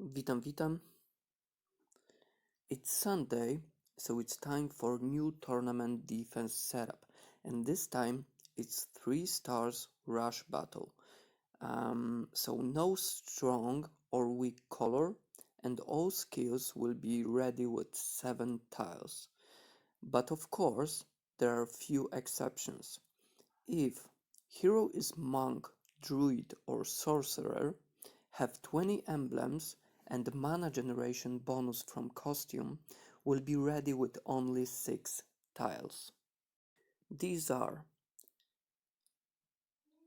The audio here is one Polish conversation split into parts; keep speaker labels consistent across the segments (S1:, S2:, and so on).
S1: Witam, witam. It's Sunday, so it's time for new tournament defense setup. And this time it's three stars rush battle. Um, so no strong or weak color, and all skills will be ready with seven tiles. But of course, there are few exceptions. If hero is monk, druid, or sorcerer, have 20 emblems, and the mana generation bonus from costume will be ready with only 6 tiles. These are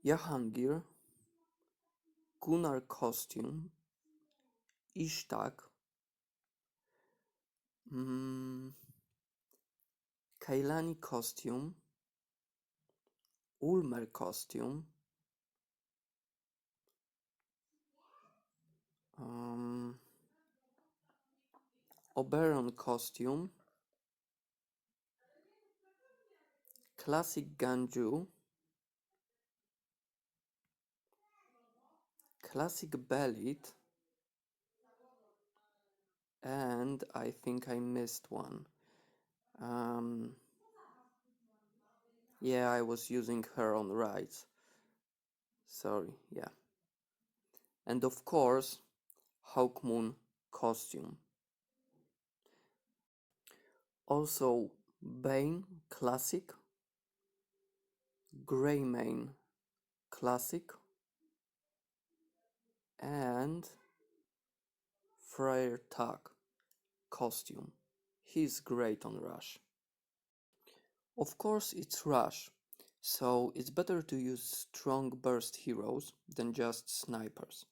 S1: Jahangir, Gunnar costume, Ishtak, mm, Kailani costume, Ulmer costume, um, Oberon costume, Classic Ganju, Classic Belit, and I think I missed one. Um, yeah, I was using her on rights. Sorry, yeah. And of course, Hawkmoon costume. Also, Bane Classic, Greymane Classic, and Friar Tuck costume. He's great on Rush. Of course, it's Rush, so it's better to use strong burst heroes than just snipers.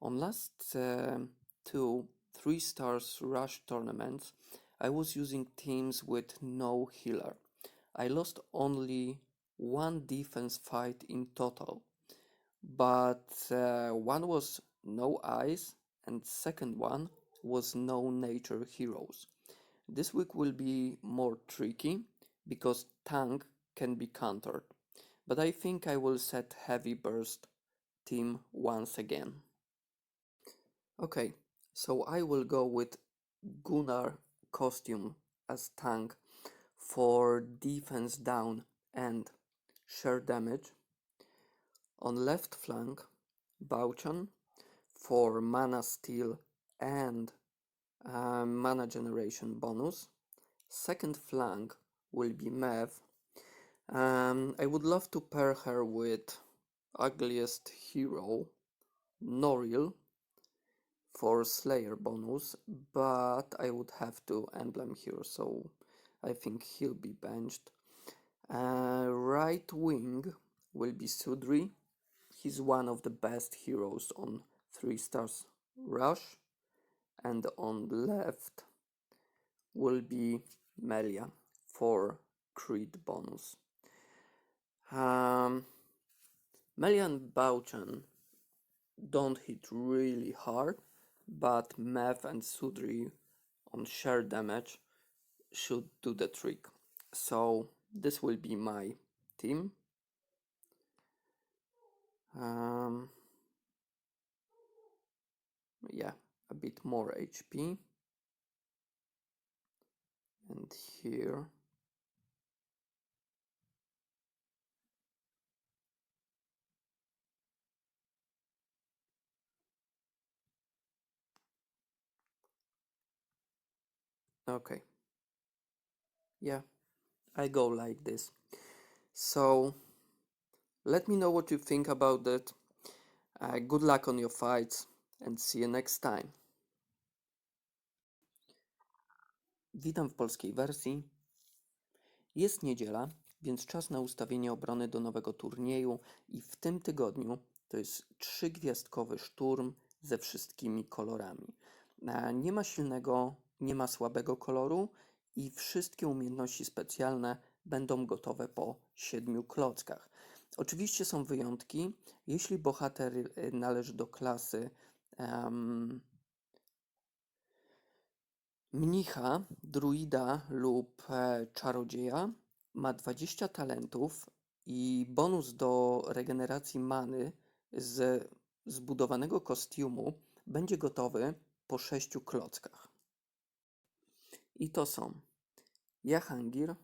S1: On last um two 3 stars Rush tournaments, I was using teams with no healer. I lost only one defense fight in total, but uh, one was no eyes, and second one was no nature heroes. This week will be more tricky because tank can be countered, but I think I will set heavy burst team once again. Okay, so I will go with Gunnar costume as tank for defense down and share damage. On left flank, Bauchan for mana steal and uh, mana generation bonus. Second flank will be Mev. Um, I would love to pair her with ugliest hero, Noril, for Slayer bonus, but I would have to emblem here, so I think he'll be benched. Uh, right wing will be Sudri. He's one of the best heroes on 3 stars rush. And on left will be Melia for Creed bonus. Um, Melia and Bauchan don't hit really hard, but Mev and Sudri on share damage should do the trick. So this will be my team. Um, yeah, a bit more HP. And here. Okay. Yeah, I go like this. So let me know what you think about it. Uh, good luck on your fights and see you next time. Witam w polskiej wersji. Jest niedziela, więc czas na ustawienie obrony do nowego turnieju i w tym tygodniu to jest trzygwiazdkowy szturm ze wszystkimi kolorami. Nie ma silnego, nie ma słabego koloru i wszystkie umiejętności specjalne będą gotowe po siedmiu klockach. Oczywiście są wyjątki. Jeśli bohater y, należy do klasy em, mnicha, druida lub e, czarodzieja, ma 20 talentów i bonus do regeneracji many z zbudowanego kostiumu będzie gotowy po sześciu klockach. I to są Jahangir,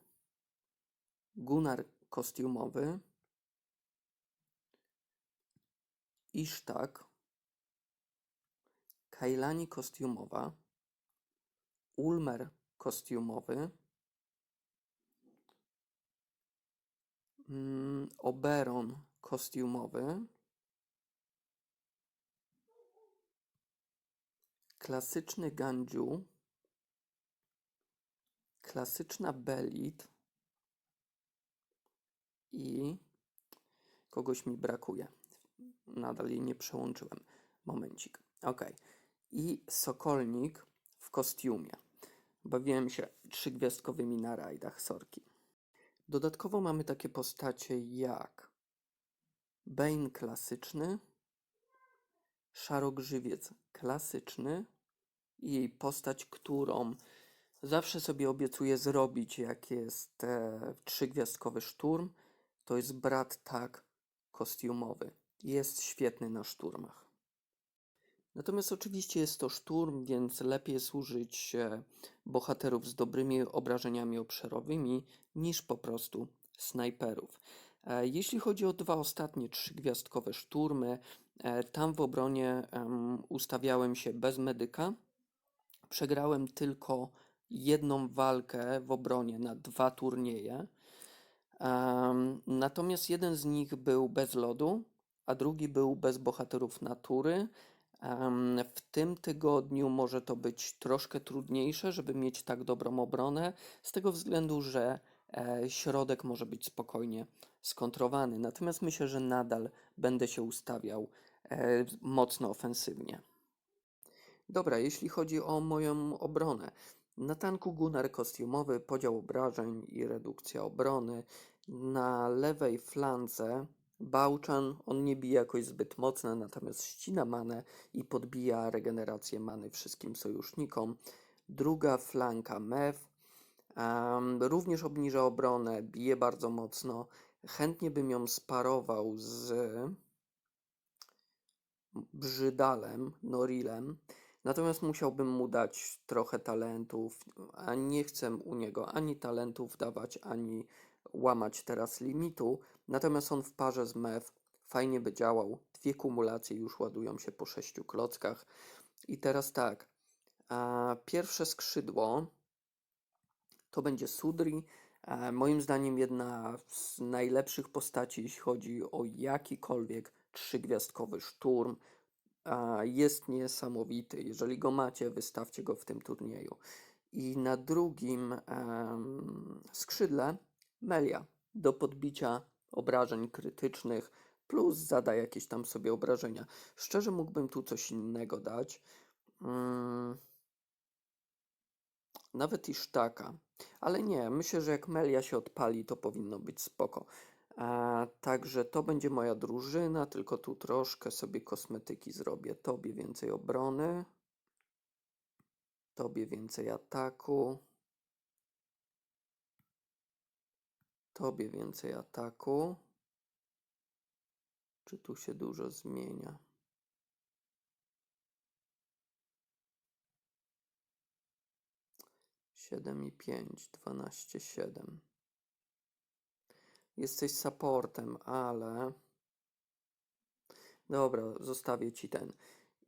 S1: Gunnar kostiumowy, Isztak, Kailani kostiumowa, Ulmer kostiumowy, mm, Oberon kostiumowy, klasyczny Ganju, klasyczna Belit i kogoś mi brakuje. Nadal jej nie przełączyłem. Momencik. Ok. I Sokolnik w kostiumie. Bawiłem się trzygwiazdkowymi na rajdach, sorki. Dodatkowo mamy takie postacie jak Bane klasyczny, Szarogrzywiec klasyczny i jej postać, którą zawsze sobie obiecuję zrobić, jak jest e, trzygwiazdkowy szturm, to jest brat tak kostiumowy. Jest świetny na szturmach. Natomiast oczywiście jest to szturm, więc lepiej jest użyć e, bohaterów z dobrymi obrażeniami obszarowymi niż po prostu snajperów. E, Jeśli chodzi o dwa ostatnie trzygwiazdkowe szturmy, e, tam w obronie em, ustawiałem się bez medyka. Przegrałem tylko jedną walkę w obronie na dwa turnieje. Em, natomiast jeden z nich był bez lodu, a drugi był bez bohaterów natury. Em, w tym tygodniu może to być troszkę trudniejsze, żeby mieć tak dobrą obronę, z tego względu, że e, środek może być spokojnie skontrowany. Natomiast myślę, że nadal będę się ustawiał e, mocno ofensywnie. Dobra, jeśli chodzi o moją obronę. Na tanku Gunnar kostiumowy, podział obrażeń i redukcja obrony. Na lewej flance Bałczan, on nie bije jakoś zbyt mocno, natomiast ścina manę i podbija regenerację many wszystkim sojusznikom. Druga flanka Mew em, również obniża obronę, bije bardzo mocno. Chętnie bym ją sparował z Brzydalem, Norilem, natomiast musiałbym mu dać trochę talentów, a nie chcę u niego ani talentów dawać, ani łamać teraz limitu. Natomiast on w parze z Mew fajnie by działał. Dwie kumulacje już ładują się po sześciu klockach. I teraz tak, pierwsze skrzydło to będzie Sudri. Moim zdaniem jedna z najlepszych postaci, jeśli chodzi o jakikolwiek trzygwiazdkowy szturm. Jest niesamowity. Jeżeli go macie, wystawcie go w tym turnieju. I na drugim skrzydle Melia do podbicia obrażeń krytycznych, plus zada jakieś tam sobie obrażenia. Szczerze mógłbym tu coś innego dać. Mm, nawet i sztaka. Ale nie, myślę, że jak Melia się odpali, to powinno być spoko. A, także to będzie moja drużyna, tylko tu troszkę sobie kosmetyki zrobię. Tobie więcej obrony, tobie więcej ataku, tobie więcej ataku. Czy tu się dużo zmienia? Siedem i pięć, dwanaście, siedem. Jesteś supportem, ale. Dobra, zostawię ci ten.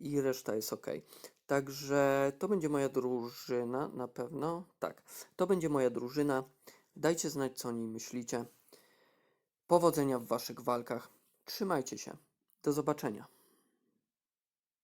S1: I reszta jest ok. Także to będzie moja drużyna, na pewno. Tak, to będzie moja drużyna. Dajcie znać, co o niej myślicie. Powodzenia w waszych walkach. Trzymajcie się. Do zobaczenia.